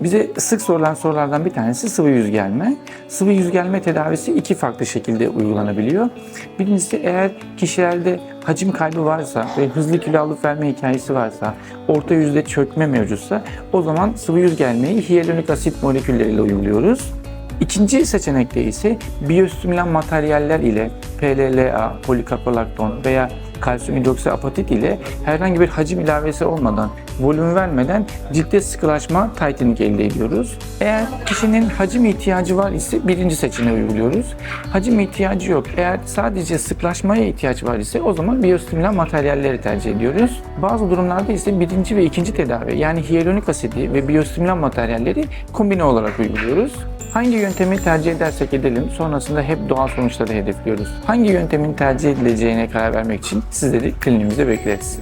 Bize sık sorulan sorulardan bir tanesi sıvı yüz gelme. Sıvı yüz gelme tedavisi iki farklı şekilde uygulanabiliyor. Birincisi eğer kişilerde hacim kaybı varsa ve hızlı kilo alıp verme hikayesi varsa, orta yüzde çökme mevcutsa o zaman sıvı yüz gelmeyi hyaluronik asit molekülleriyle uyguluyoruz. İkinci seçenekte ise biyostimülan materyaller ile PLLA, polikaprolakton veya kalsiyum hidroksiapatit ile herhangi bir hacim ilavesi olmadan, volüm vermeden ciltte sıkılaşma tightening elde ediyoruz. Eğer kişinin hacim ihtiyacı var ise birinci seçeneği uyguluyoruz. Hacim ihtiyacı yok. Eğer sadece sıklaşmaya ihtiyaç var ise o zaman biyostimülan materyalleri tercih ediyoruz. Bazı durumlarda ise birinci ve ikinci tedavi yani hyaluronik asidi ve biyostimülan materyalleri kombine olarak uyguluyoruz. Hangi yöntemi tercih edersek edelim sonrasında hep doğal sonuçları hedefliyoruz. Hangi yöntemin tercih edileceğine karar vermek için sizleri kliniğimize bekleriz.